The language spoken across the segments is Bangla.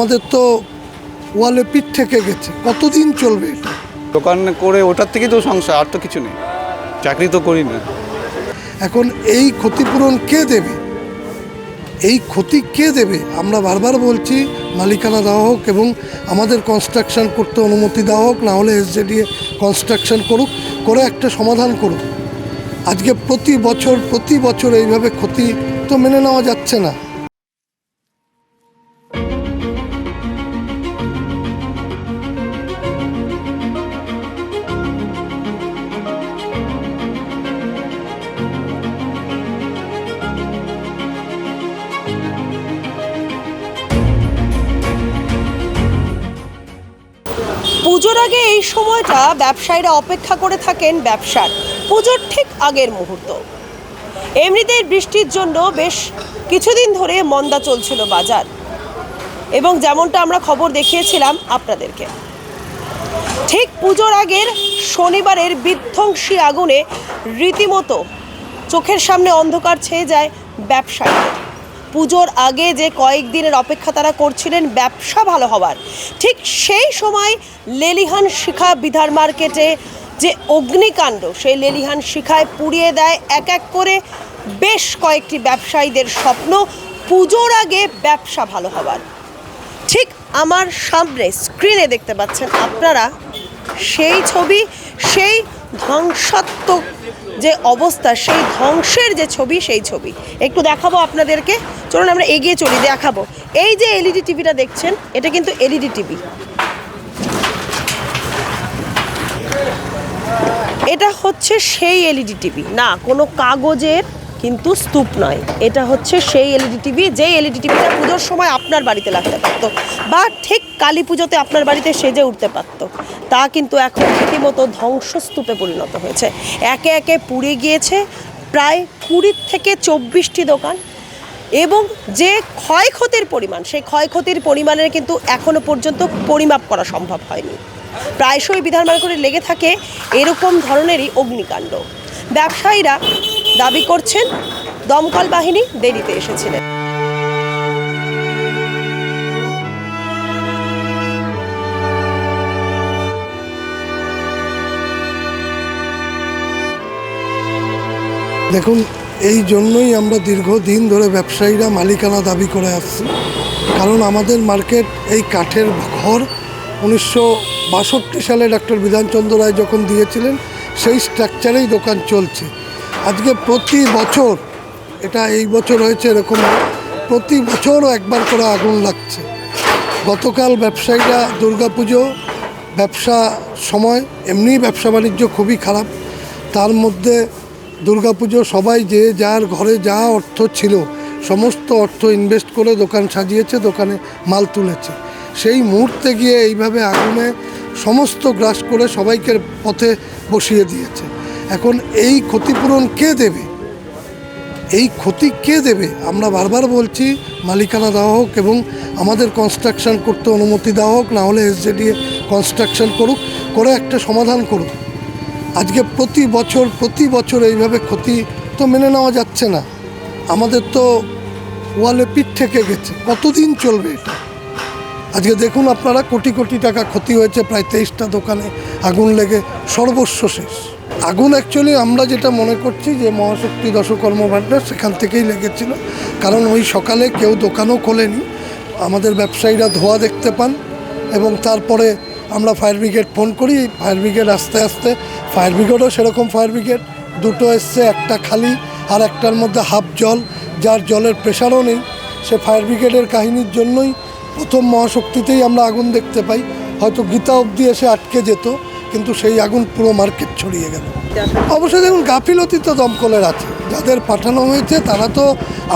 আমাদের তো ওয়ালে পিঠ থেকে গেছে। কতদিন চলবে এটা? দোকান করে ওটার থেকেই তো সংসার আর তো কিছু নেই। চাকরি তো করি না। এখন এই ক্ষতিপূরণ কে দেবে? এই ক্ষতি কে দেবে? আমরা বারবার বলছি মালিকানা দেওয়া হোক এবং আমাদের কনস্ট্রাকশন করতে অনুমতি দেওয়া হোক না হলে এসজেডিএ কনস্ট্রাকশন করুক করে একটা সমাধান করুক। আজকে প্রতি বছর প্রতি বছর এইভাবে ক্ষতি তো মেনে নেওয়া যাচ্ছে না। পুজোর আগে এই সময়টা ব্যবসায়ীরা অপেক্ষা করে থাকেন ব্যবসার। পুজোর ঠিক আগের মুহূর্ত। এমনিতেই বৃষ্টির জন্য বেশ কিছুদিন ধরে মন্দা চলছিল বাজার। এবং যেমনটা আমরা খবর দেখিয়েছিলাম আপনাদেরকে। ঠিক পুজোর আগের শনিবারের বিধ্বংসী আগুনে রীতিমতো চোখের সামনে অন্ধকার ছেয়ে যায় ব্যবসায়ীদের। পুজোর আগে যে কয়েকদিনের অপেক্ষা তারা করছিলেন, ব্যবসা ভালো হবার ঠিক সেই সময় লেলিহান শিখা বিধার মার্কেটে যে অগ্নিকাণ্ড, সেই লেলিহান শিখায় পুড়িয়ে দেয় এক এক করে বেশ কয়েকটি ব্যবসায়ীদের স্বপ্ন, পুজোর আগে ব্যবসা ভালো হবার ঠিক আমার সামনে স্ক্রিনে দেখতে পাচ্ছেন আপনারা, সেই ছবি, সেই ধ্বংসাত্মক যে অবস্থা, সেই ধ্বংসের যে ছবি, সেই ছবি। একটু দেখাবো আপনাদেরকে। চলুন আমরা এগিয়ে চলি, দেখাবো। এই যে এলইডি টিভিটা দেখছেন, এটা কিন্তু এলইডি টিভি। এটা হচ্ছে সেই এলইডি টিভি। না, কোনো কাগজের কিন্তু স্তূপ নয়। এটা হচ্ছে সেই এলইডি টিভি যে এলইডি টিভিটা পুজোর সময় আপনার বাড়িতে লাগতে পারতো বা ঠিক কালী পুজোতে আপনার বাড়িতে সেজে উঠতে পারতো। তা কিন্তু এখন রীতিমতো ধ্বংসস্তূপে পরিণত হয়েছে। একে একে পুড়ে গিয়েছে প্রায় কুড়ির থেকে চব্বিশটি দোকান এবং যে ক্ষয়ক্ষতির পরিমাণ, সেই ক্ষয়ক্ষতির পরিমাণের কিন্তু এখনও পর্যন্ত পরিমাপ করা সম্ভব হয়নি। প্রায়শই বিধান করে লেগে থাকে এরকম ধরনেরই অগ্নিকাণ্ড। ব্যবসায়ীরা দাবি করছেন দমকল বাহিনী দেরিতে এসেছিলেন। দেখুন, এই জন্যই আমরা দীর্ঘদিন ধরে ব্যবসায়ীরা মালিকানা দাবি করে আসছি। কারণ আমাদের মার্কেট এই কাঠের ঘর উনিশশো বাষট্টি সালে ডক্টর বিধানচন্দ্র রায় যখন দিয়েছিলেন, সেই স্ট্রাকচারেই দোকান চলছে। আজকে প্রতি বছর, এটা এই বছর হয়েছে এরকম প্রতি বছরও একবার করে আগুন লাগছে। গতকাল ব্যবসায়ীরা দুর্গাপুজো ব্যবসা সময় এমনি ব্যবসা বাণিজ্য খুবই খারাপ। তার মধ্যে দুর্গাপুজো সবাই যে যার ঘরে যা অর্থ ছিল, সমস্ত অর্থ ইনভেস্ট করে দোকান সাজিয়েছে, দোকানে মাল তুলেছে। সেই মুহূর্তে গিয়ে এইভাবে আগুনে সমস্ত গ্রাস করে সবাইকে পথে বসিয়ে দিয়েছে। এখন এই ক্ষতিপূরণ কে দেবে? এই ক্ষতি কে দেবে? আমরা বারবার বলছি, মালিকানা দেওয়া হোক এবং আমাদের কনস্ট্রাকশন করতে অনুমতি দেওয়া হোক, না হলে এসজেডিএ কনস্ট্রাকশন করুক, করে একটা সমাধান করুক। আজকে প্রতি বছর প্রতি বছর এইভাবে ক্ষতি তো মেনে নেওয়া যাচ্ছে না। আমাদের তো ওয়ালে পিঠ থেকে গেছে। কতদিন চলবে এটা? আজকে দেখুন আপনারা, কোটি কোটি টাকা ক্ষতি হয়েছে, প্রায় তেইশটা দোকানে আগুন লেগে সর্বস্ব শেষ। আগুন অ্যাকচুয়ালি আমরা যেটা মনে করছি যে মহাশক্তি দশকর্ম ভাণ্ডার সেখান থেকেই লেগেছিল। কারণ ওই সকালে কেউ দোকানও খোলেনি। আমাদের ব্যবসায়ীরা ধোয়া দেখতে পান এবং তারপরে আমরা ফায়ার ব্রিগেড ফোন করি, ফায়ার ব্রিগেড আস্তে আস্তে, ফায়ার ব্রিগেডও সেরকম ফায়ার ব্রিগেড। দুটো এসছে, একটা খালি আর একটার মধ্যে হাফ জল, যার জলের প্রেশারও নেই। সে ফায়ার ব্রিগেডের কাহিনীর জন্যই প্রথম মহাশক্তিতেই আমরা আগুন দেখতে পাই। হয়তো গীতা অবধি এসে আটকে যেত। কিন্তু সেই আগুন পুরো মার্কেট ছড়িয়ে গেল। অবশ্যই দেখুন গাফিলতি তো দমকলের আছে যাদের পাঠানো হয়েছে তারা তো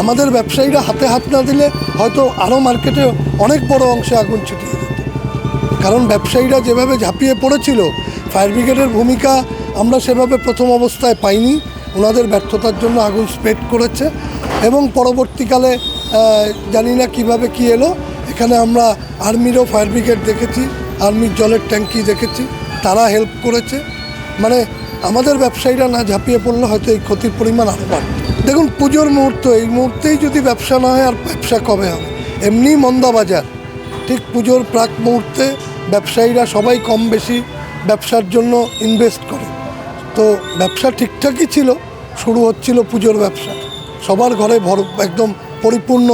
আমাদের ব্যবসায়ীরা হাতে হাত না দিলে হয়তো আরও মার্কেটে অনেক বড় অংশে আগুন ছিটিয়ে দিত কারণ ব্যবসায়ীরা যেভাবে ঝাঁপিয়ে পড়েছিল ফায়ার ব্রিগেডের ভূমিকা আমরা সেভাবে প্রথম অবস্থায় পাইনি। ওনাদের ব্যর্থতার জন্য আগুন স্প্রেড করেছে এবং পরবর্তীকালে জানি না কীভাবে কি এলো। এখানে আমরা আর্মিরও ফায়ার ব্রিগেড দেখেছি আর্মির জলের ট্যাঙ্কি দেখেছি। তারা হেল্প করেছে। মানে আমাদের ব্যবসায়ীরা না ঝাঁপিয়ে পড়লে হয়তো এই ক্ষতির পরিমাণ আরও বাড়ত দেখুন, পুজোর মুহূর্ত, এই মুহূর্তেই যদি ব্যবসা না হয় আর ব্যবসা কবে হবে? এমনি মন্দা বাজার। ঠিক পুজোর প্রাক মুহূর্তে ব্যবসায়ীরা সবাই কম বেশি ব্যবসার জন্য ইনভেস্ট করে। তো ব্যবসা ঠিকঠাকই ছিল, শুরু হচ্ছিল পুজোর ব্যবসা। সবার ঘরে ভর, একদম পরিপূর্ণ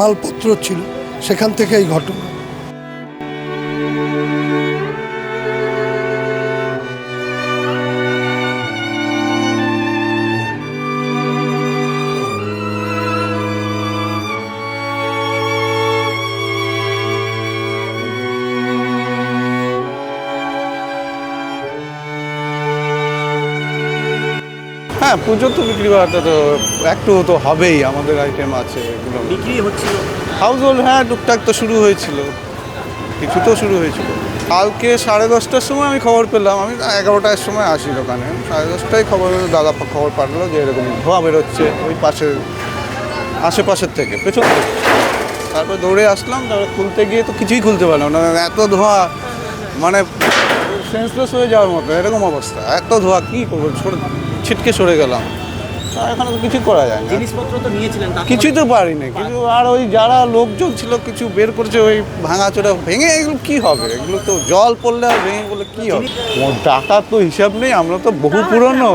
মালপত্র ছিল। সেখান থেকে এই ঘটনা। হ্যাঁ পুজো তো বিক্রি বাড়াতে তো একটু তো হবেই আমাদের আইটেম আছে এগুলো। বিক্রি হচ্ছিল? হাউস হোল্ড হ্যাঁ টুকটাক তো শুরু হয়েছিল। কিছু তো শুরু হয়েছিল। কালকে সাড়ে দশটার সময় আমি খবর পেলাম আমি এগারোটার সময় আসি দোকানে। সাড়ে দশটায় খবর দাদা খবর পাঠালো যে এরকম ধোঁয়া বেরোচ্ছে ওই পাশে আশেপাশের থেকে পেছন থেকে। তারপর দৌড়ে আসলাম তারপর খুলতে গিয়ে তো কিছুই খুলতে পারলাম না। এত ধোঁয়া মানে সেন্সলেস হয়ে যাওয়ার মতো এরকম অবস্থা। এত ধোঁয়া কী করব? ছিটকে সরে গেলাম। এখানে তো কিছু করা যায় না। জিনিসপত্র তো নিয়েছিলেন কিছুই তো পারিনি কিছু আর ওই যারা লোকজন ছিল কিছু বের করছে ওই ভাঙাচোরা ভেঙে এগুলো কি হবে? এগুলো তো জল পড়লে আর ভেঙে বলে কি হবে? টাকা তো হিসাব নেই আমরা তো বহু পুরনো।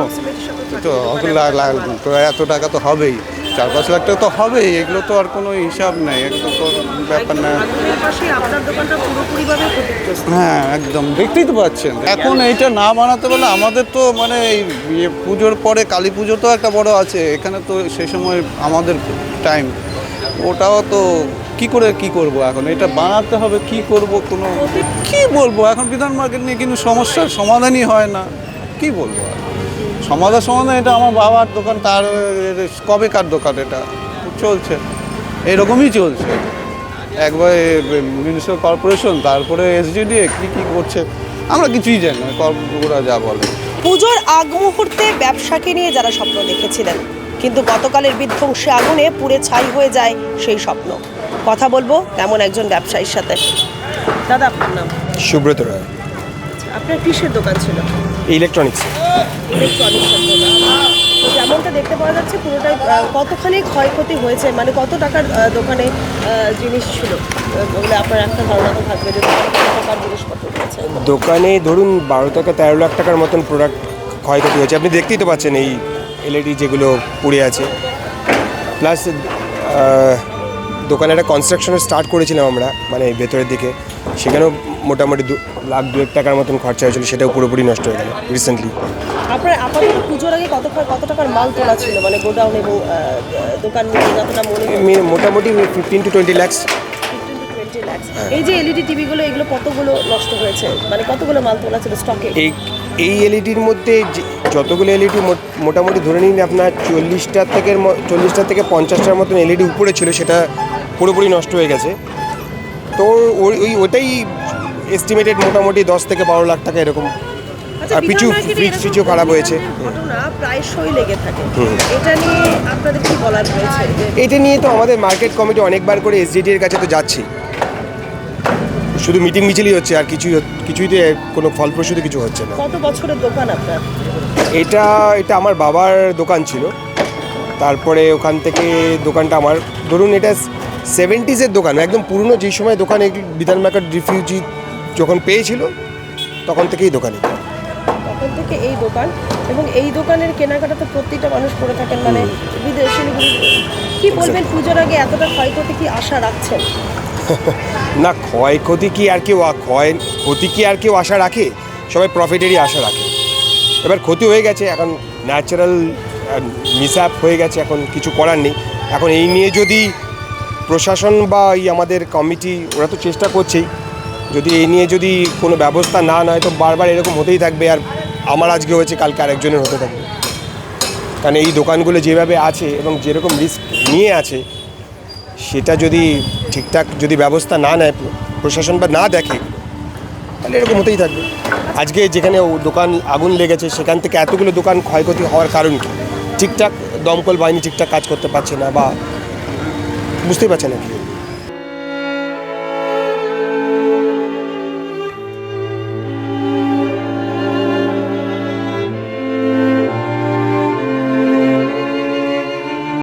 তো এত টাকা তো হবেই। চার পাঁচ লাখ টাকা তো হবেই এগুলো তো আর কোনো হিসাব নেই এগুলো তো ব্যাপার না। হ্যাঁ একদম দেখতেই তো পাচ্ছেন। এখন এইটা না বানাতে পারলে আমাদের তো মানে এই ইয়ে পুজোর পরে কালী পুজো তো একটা বড় আছে এখানে তো সে সময় আমাদের টাইম ওটাও তো কি করে কি করব এখন? এটা বানাতে হবে কি করব কোনো কি বলব? এখন বিধান মার্কেট নিয়ে কিন্তু সমস্যার সমাধানই হয় না। কি বলব আর? সমাধান সমাধান এটা আমার বাবার দোকান তার কবেকার দোকান এটা। চলছে। এরকমই চলছে। একবার মিউনিসিপ্যাল কর্পোরেশন তারপরে এসডিডিএ কী কী করছে আমরা কিছুই জানি না কর্পোরা যা বলে। পুজোর আগ মুহূর্তে ব্যবসাকে নিয়ে যারা স্বপ্ন দেখেছিলেন কিন্তু গতকালের বিধ্বংসী আগুনে পুড়ে ছাই হয়ে যায় সেই স্বপ্ন। কথা বলব তেমন একজন ব্যবসায়ীর সাথে। দাদা আপনার নাম? সুব্রত রায়। আপনার কিসের দোকান ছিল? ইলেকট্রনিক্স যেমনটা দেখতে পাওয়া যাচ্ছে পুরোটাই কতখানি ক্ষয়ক্ষতি হয়েছে? মানে কত টাকার দোকানে জিনিস ছিল? বলে আপনার একটা ধারণা তো থাকবে যে টাকার জিনিসপত্র দোকানে ধরুন বারো থেকে তেরো লাখ টাকার মতন প্রোডাক্ট ক্ষয়ক্ষতি হয়েছে। আপনি দেখতেই তো পাচ্ছেন এই এলইডি যেগুলো পুড়ে আছে। প্লাস দোকানে একটা কনস্ট্রাকশনের স্টার্ট করেছিলাম আমরা মানে ভেতরের দিকে। সেখানেও মোটামুটি দু লাখ দুয়েক টাকার মতন খরচা হয়েছিল সেটাও পুরোপুরি নষ্ট হয়ে গেল রিসেন্টলি আপনার আপাতত পুজোর আগে কত কত টাকার মাল তোলা ছিল? মানে গোডাউন এবং দোকান মিলে যতটা মনে মোটামুটি ফিফটিন টু টোয়েন্টি ল্যাক্স এই যে এলইডি টিভিগুলো এগুলো কতগুলো নষ্ট হয়েছে? মানে কতগুলো মাল তোলা ছিল স্টকে এই এই এলইডির মধ্যে যে- যতগুলো এলইডি মোটামুটি ধরে নিন আপনার চল্লিশটা থেকে ম- চল্লিশটা থেকে পঞ্চাশটার মতন এলইডি উপরে ছিল সেটা পুরোপুরি নষ্ট হয়ে গেছে। তো ওই ওই ওটাই এস্টিমেটেড মোটামুটি দশ থেকে বারো লাখ টাকা এরকম। আচ্ছা, আর কিছু ফ্রিজ ফ্রিজও খারাপ হয়েছে। লেগে থাকে। এটা নিয়ে আপনাদের কি বলার রয়েছে? এটা নিয়ে তো আমাদের মার্কেট কমিটি অনেকবার করে এসডিডি এর কাছে তো যাচ্ছি। শুধু মিটিং মিছিলই হচ্ছে আর কিছুই হচ- কিছুই তো কোনো ফলপ্রসূ কিছু হচ্ছে না। কত বছরের দোকান আপনার? এটা এটা আমার বাবার দোকান ছিল। তারপরে ওখান থেকে দোকানটা আমার ধরুন এটা সেভেন্টিজের দোকান একদম পুরনো যে সময় দোকানে বিধান মার্কেট রিফিউজি যখন পেয়েছিল তখন থেকেই দোকানে। তখন থেকে এই দোকান এবং এই দোকানের কেনাকাটা তো প্রত্যেকটা মানুষ করে থাকেন মানে বিদেশ কি বলবেন পুজোর আগে এতটা ক্ষয়ক্ষতি কি আশা রাখছেন? না ক্ষয়ক্ষতি কি আর কেউ ক্ষয় ক্ষতি কি আর কেউ আশা রাখে? সবাই প্রফিটেরই আশা রাখে। এবার ক্ষতি হয়ে গেছে, এখন ন্যাচারাল মিসঅ্যাপ হয়ে গেছে, এখন কিছু করার নেই। এখন এই নিয়ে যদি প্রশাসন বা এই আমাদের কমিটি ওরা তো চেষ্টা করছেই। যদি এই নিয়ে যদি কোনো ব্যবস্থা না নেয়, তো বারবার এরকম হতেই থাকবে আর আমার আজকে হয়েছে, কালকে আরেকজনের হতে থাকবে। কারণ এই দোকানগুলো যেভাবে আছে এবং যেরকম রিস্ক নিয়ে আছে, সেটা যদি ঠিকঠাক যদি ব্যবস্থা না নেয়, প্রশাসন বা না দেখে, তাহলে এরকম হতেই থাকবে। আজকে যেখানে দোকান আগুন লেগেছে, সেখান থেকে এতগুলো দোকান ক্ষয়ক্ষতি হওয়ার কারণ কি? ঠিকঠাক দমকল বাহিনী ঠিকঠাক কাজ করতে পারছে না বা বুঝতেই পারছে না কি?